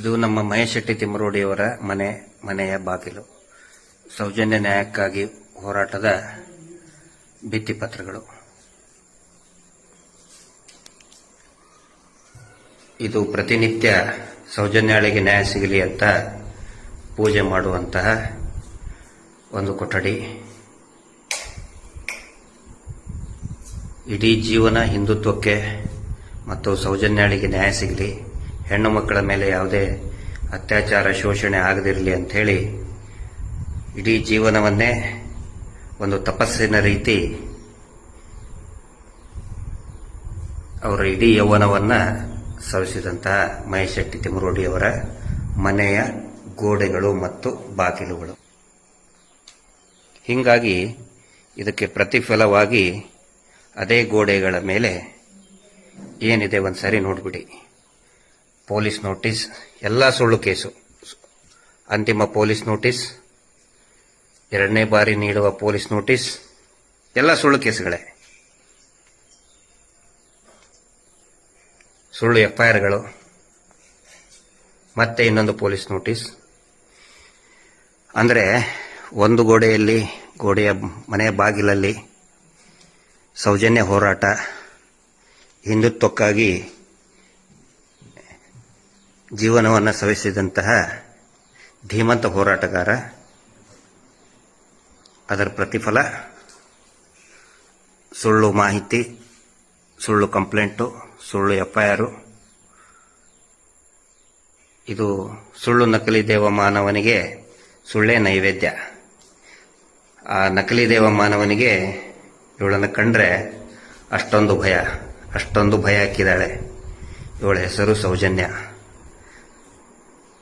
ಇದು ನಮ್ಮ ಮಹೇಶೆಟ್ಟಿ ತಿಮ್ಮರೋಡಿಯವರ ಮನೆ, ಮನೆಯ ಬಾಗಿಲು. ಸೌಜನ್ಯ ನ್ಯಾಯಕ್ಕಾಗಿ ಹೋರಾಟದ ಭಿತ್ತಿಪತ್ರಗಳು ಇದು ಪ್ರತಿನಿತ್ಯ ಸೌಜನ್ಯಾಳಿಗೆ ನ್ಯಾಯ ಸಿಗಲಿ ಅಂತ ಪೂಜೆ ಮಾಡುವಂತಹ ಒಂದು ಕೊಠಡಿ. ಇಡೀ ಜೀವನ ಹಿಂದುತ್ವಕ್ಕೆ ಮತ್ತು ಸೌಜನ್ಯಾಳಿಗೆ ನ್ಯಾಯ ಸಿಗಲಿ. ಹೆಣ್ಣು ಮಕ್ಕಳ ಮೇಲೆ ಯಾವುದೇ ಅತ್ಯಾಚಾರ, ಶೋಷಣೆ ಆಗದಿರಲಿ ಅಂಥೇಳಿ ಇಡೀ ಜೀವನವನ್ನೇ ಒಂದು ತಪಸ್ಸಿನ ರೀತಿ ಅವರ ಇಡೀ ಯೌವನವನ್ನ ಸವಿಸಿದಂತಹ ಮಹೇಶ್ ಶೆಟ್ಟಿ ತಿಮ್ಮರೋಡಿಯವರ ಮನೆಯ ಗೋಡೆಗಳು ಮತ್ತು ಬಾಗಿಲುಗಳು. ಹೀಗಾಗಿ ಇದಕ್ಕೆ ಪ್ರತಿಫಲವಾಗಿ ಅದೇ ಗೋಡೆಗಳ ಮೇಲೆ ಏನಿದೆ ಒಂದ್ಸರಿ ನೋಡ್ಬಿಡಿ. ಪೊಲೀಸ್ ನೋಟಿಸ್, ಎಲ್ಲ ಸುಳ್ಳು ಕೇಸು. ಅಂತಿಮ ಪೊಲೀಸ್ ನೋಟಿಸ್, ಎರಡನೇ ಬಾರಿ ನೀಡುವ ಪೊಲೀಸ್ ನೋಟಿಸ್, ಎಲ್ಲ ಸುಳ್ಳು ಕೇಸುಗಳೇ. ಸುಳ್ಳು ಎಫ್ಐಆರ್ಗಳು, ಮತ್ತೆ ಇನ್ನೊಂದು ಪೊಲೀಸ್ ನೋಟಿಸ್. ಅಂದರೆ, ಒಂದು ಗೋಡೆಯಲ್ಲಿ, ಗೋಡೆಯ ಮನೆಯ ಬಾಗಿಲಲ್ಲಿ ಸೌಜನ್ಯ ಹೋರಾಟ, ಹಿಂದುತ್ವಕ್ಕಾಗಿ ಜೀವನವನ್ನು ಸವಿಸಿದಂತಹ ಧೀಮಂತ ಹೋರಾಟಗಾರ, ಅದರ ಪ್ರತಿಫಲ, ಸುಳ್ಳು ಮಾಹಿತಿ, ಸುಳ್ಳು ಕಂಪ್ಲೇಂಟು, ಸುಳ್ಳು ಎಫ್ಐಆರ್, ಇದು ಸುಳ್ಳು ನಕಲಿ ದೇವ ಮಾನವನಿಗೆ ಸುಳ್ಳೇ ನೈವೇದ್ಯ. ಆ ನಕಲಿ ದೇವ ಮಾನವನಿಗೆ ಇವಳನ್ನು ಕಂಡ್ರೆ ಅಷ್ಟೊಂದು ಭಯ ಅಷ್ಟೊಂದು ಭಯ ಹಾಕಿದಾಳೆ ಇವಳ ಹೆಸರು ಸೌಜನ್ಯ.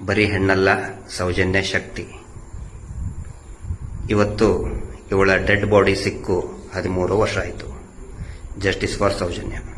ಬರೀ ಹೆಣ್ಣಲ್ಲ, ಸೌಜನ್ಯ ಶಕ್ತಿ. ಇವತ್ತು ಇವಳ ಡೆಡ್ ಬಾಡಿ ಸಿಕ್ಕು ಹದಿಮೂರು ವರ್ಷ ಆಯಿತು. Justice for Soujanya.